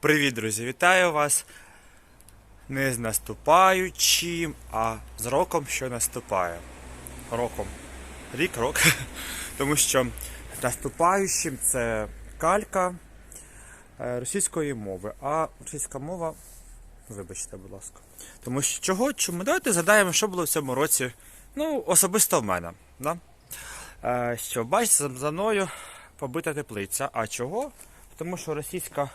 Привіт, друзі! Вітаю вас не з наступаючим, а з роком, що наступає. Роком. Рік, рок. Тому що наступаючим це калька е, російської мови, а російська мова, вибачте, будь ласка. Тому що чого? Чому? Давайте згадаємо, що було в цьому році. Ну, особисто в мене. Да? Е, що, бачите, за мною побита теплиця. А чого? Тому що російська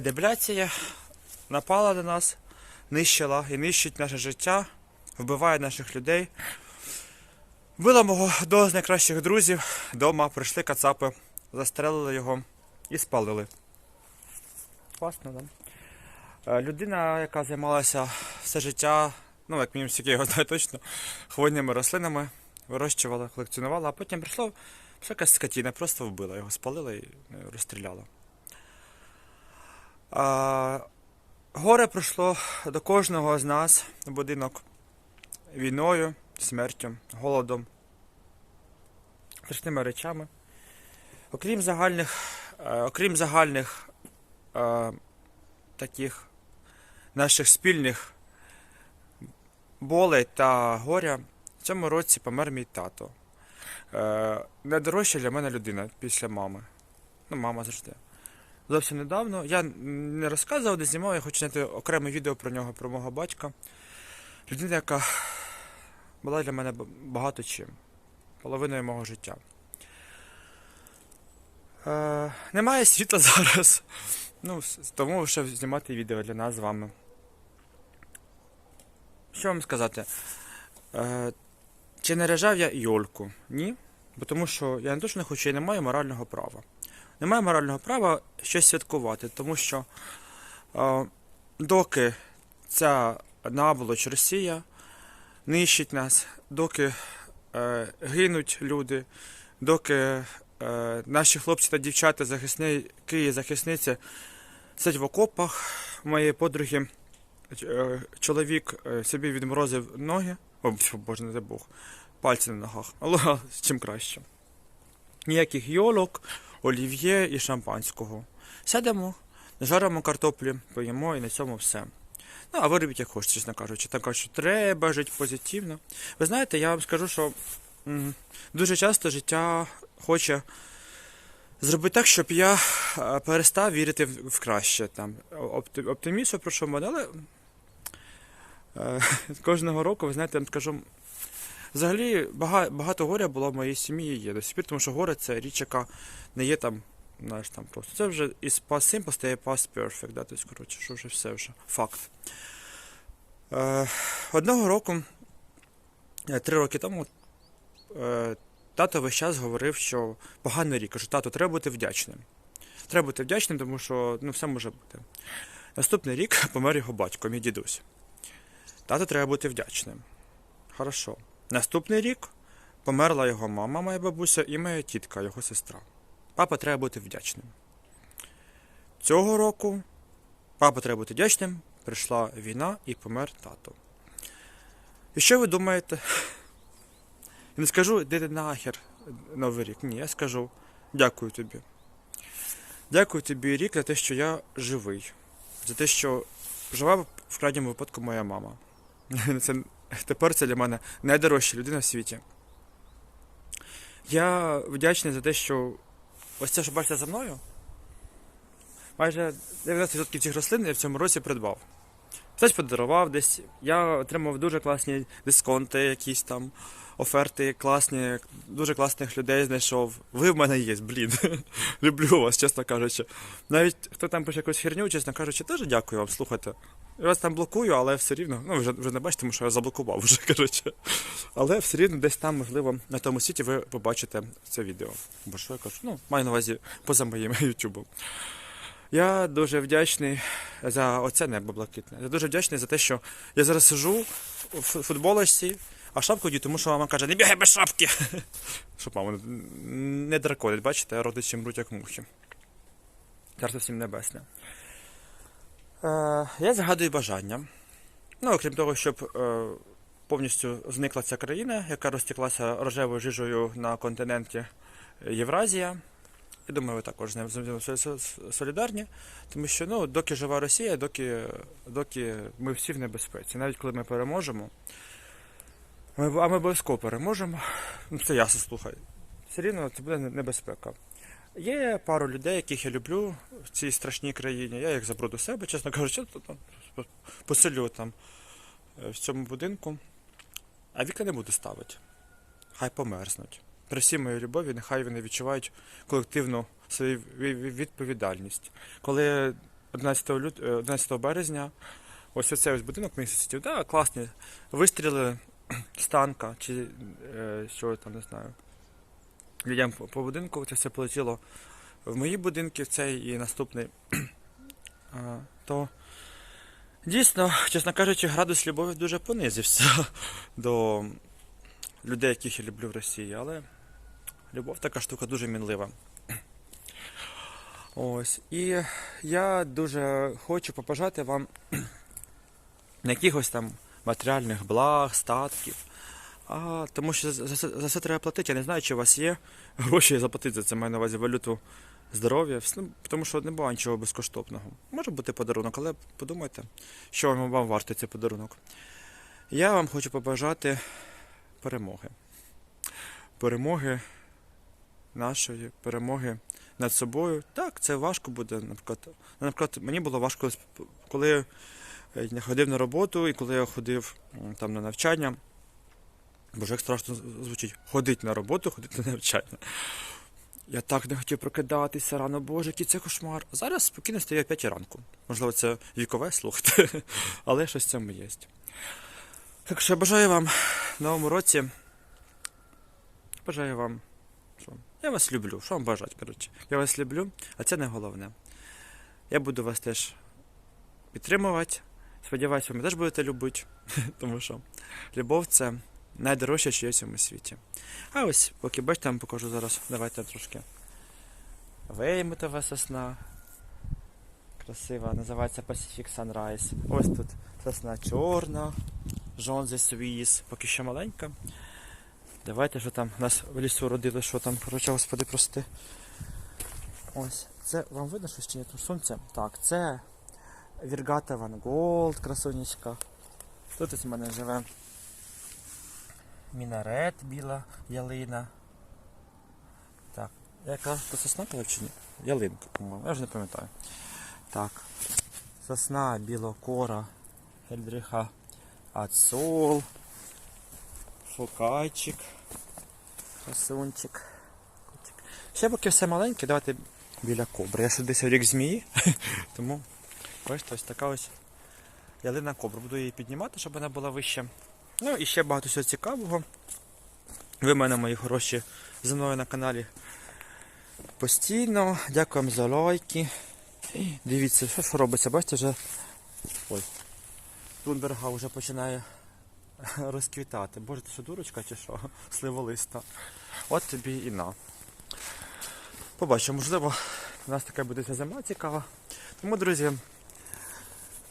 федерація напала на нас, нищила і нищить наше життя, вбиває наших людей. Вбила мого одного з найкращих друзів вдома, прийшли кацапи, застрелили його і спалили. Класно, да? Е, Людина, яка займалася все життя, ну як мінімум, я його знаю точно, хвойними рослинами, вирощувала, колекціонувала, а потім прийшла якась скотіна, просто вбила його, спалила і е, розстріляла. Горе прийшло до кожного з нас будинок війною, смертю, голодом, страшними речами. Окрім загальних, е, окрім загальних е, таких наших спільних болей та горя, в цьому році помер мій тато. Е, найдорожча для мене людина після мами. Ну, мама завжди. Зовсім недавно. Я не розказував, не знімав, я хочу зняти окреме відео про нього, про мого батька. Людина, яка була для мене багато чим. Половиною мого життя. Е, немає світла зараз. Ну, тому вирішив знімати відео для нас з вами. Що вам сказати? Е, чи наряжав я Йольку? Ні. Бо тому що я не точно хочу, я не маю морального права. Не маю морального права щось святкувати, тому що е, доки ця наволоч Росія нищить нас, доки е, гинуть люди, доки е, наші хлопці та дівчата, захисники і захисниці сидять в окопах, моєї подруги е, чоловік е, собі відморозив ноги, о, боже, не дай Бог, пальці на ногах, але чим краще. Ніяких йолок, олів'є і шампанського. Сядемо, жаримо картоплі, поїмо і на цьому все. Ну, а ви робіть як хочете, чесно кажучи. Там що треба жити позитивно. Ви знаєте, я вам скажу, що дуже часто життя хоче зробити так, щоб я перестав вірити в, краще. Там, опти- оптиміст, про що мене, але е, кожного року, ви знаєте, я вам скажу, Взагалі багато горя було в моїй сім'ї є до сих пір, тому що горе це річ, яка не є там, знаєш, там просто. Це вже із past simple стає past perfect, да? тобто, коротше, що вже все вже факт. Е, одного року, е, три роки тому, е, тато весь час говорив, що поганий рік. Кажу, тато, треба бути вдячним. Треба бути вдячним, тому що ну, все може бути. Наступний рік помер його батько, мій дідусь. Тато треба бути вдячним. Хорошо. Наступний рік померла його мама, моя бабуся, і моя тітка, його сестра. Папа треба бути вдячним. Цього року папа треба бути вдячним, прийшла війна і помер тато. І що ви думаєте? Я не скажу, де нахер Новий рік. Ні, я скажу дякую тобі. Дякую тобі рік за те, що я живий. За те, що жива в крайньому випадку моя мама. Це Тепер це для мене найдорожча людина в світі. Я вдячний за те, що ось це, що бачите за мною, майже 90% цих рослин я в цьому році придбав. Хтось подарував десь. Я отримав дуже класні дисконти, якісь там оферти класні, дуже класних людей знайшов. Ви в мене є, блін. Люблю вас, чесно кажучи. Навіть хто там пише якусь херню, чесно кажучи, теж дякую вам, слухайте. Я вас там блокую, але все рівно. Ну, вже, вже не бачите, тому що я заблокував вже, коротше. Але все рівно десь там, можливо, на тому світі ви побачите це відео. Бо що я кажу? Ну, маю на увазі поза моїм ютубом. Я дуже вдячний за оце небо блакитне. Я дуже вдячний за те, що я зараз сижу в футболочці, а шапку дію, тому що мама каже, не бігай без шапки. Щоб мама не драконить, бачите, родичі мруть як мухи. Царство всім небесне. Е, я загадую бажання. Ну, окрім того, щоб е, повністю зникла ця країна, яка розтеклася рожевою жижею на континенті Євразія. Я думаю, ви також з ним солідарні, тому що ну, доки жива Росія, доки, доки ми всі в небезпеці. Навіть коли ми переможемо, ми, а ми обов'язково переможемо. Ну, це ясно слухай. Все рівно це буде небезпека. Є пару людей, яких я люблю в цій страшній країні. Я їх заберу до себе, чесно кажучи, поселю там е, в цьому будинку. А віка не буду ставити. Хай померзнуть. При всій моїй любові, нехай вони відчувають колективну свою ві- ві- відповідальність. Коли 11, лют... е, 11 березня ось оцей ось будинок мій сусідів, да, класні вистріли з танка, чи е, що там не знаю. Людям по будинку це все полетіло в мої будинки, в цей і наступний. То дійсно, чесно кажучи, градус любові дуже понизився до людей, яких я люблю в Росії, але любов така штука дуже мінлива. Ось. І я дуже хочу побажати вам якихось там матеріальних благ, статків. А, тому що за, за, за це треба платити. Я не знаю, чи у вас є гроші заплатити за це, маю на увазі валюту здоров'я. Ну, тому що не буває нічого безкоштовного. Може бути подарунок, але подумайте, що вам, вартий цей подарунок. Я вам хочу побажати перемоги. Перемоги нашої, перемоги над собою. Так, це важко буде. Наприклад, наприклад, мені було важко, коли я ходив на роботу і коли я ходив там на навчання. Боже, як страшно звучить. Ходить на роботу, ходити на навчання. Я так не хотів прокидатися рано, боже, який це кошмар. Зараз спокійно стою о 5 ранку. Можливо, це вікове слухати, але щось в цьому є. Так що я бажаю вам в новому році. Бажаю вам. Що? Я вас люблю. Що вам бажати, коротше? Я вас люблю, а це не головне. Я буду вас теж підтримувати. Сподіваюсь, ви мене теж будете любити, тому що любов це найдорожче, що є в цьому світі. А ось, поки бачите, я вам покажу зараз. Давайте трошки. Веймутова сосна. Красива, називається Pacific Sunrise. Ось тут сосна чорна, Жонзе Свіс, поки що маленька. Давайте, що там нас в лісу родили, що там, коротше, господи, прости. Ось, це вам видно щось чи ні? Тут сонце? Так, це Віргата Ван Голд, красунечка. Тут ось в мене живе мінарет, біла ялина. Так, яка то сосна казав чи ні? Ялинка, по-моєму, я вже не пам'ятаю. Так. Сосна білокора, Гельдриха Ацол, Фокайчик, красунчик. Ще поки все маленьке, давайте біля кобри. Я ще десь рік змії, тому бачите, ось така ось ялина кобра. Буду її піднімати, щоб вона була вища. Ну і ще багато всього цікавого. Ви мене, мої хороші, зі мною на каналі постійно. Дякую вам за лайки. Дивіться, що, що робиться, бачите, вже. Ой. Тунберга вже починає розквітати. Боже, ти що дурочка чи що? Сливолиста. От тобі і на. Побачимо, можливо, у нас така буде зима цікава. Тому, друзі,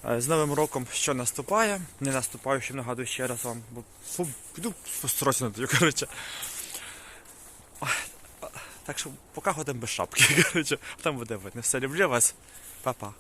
з Новим роком що наступає, не наступаю, що нагадую ще раз вам, бо піду строчно даю, коротше. Так що поки ходимо без шапки, коротше, там буде видно. Все, люблю вас. Па-па.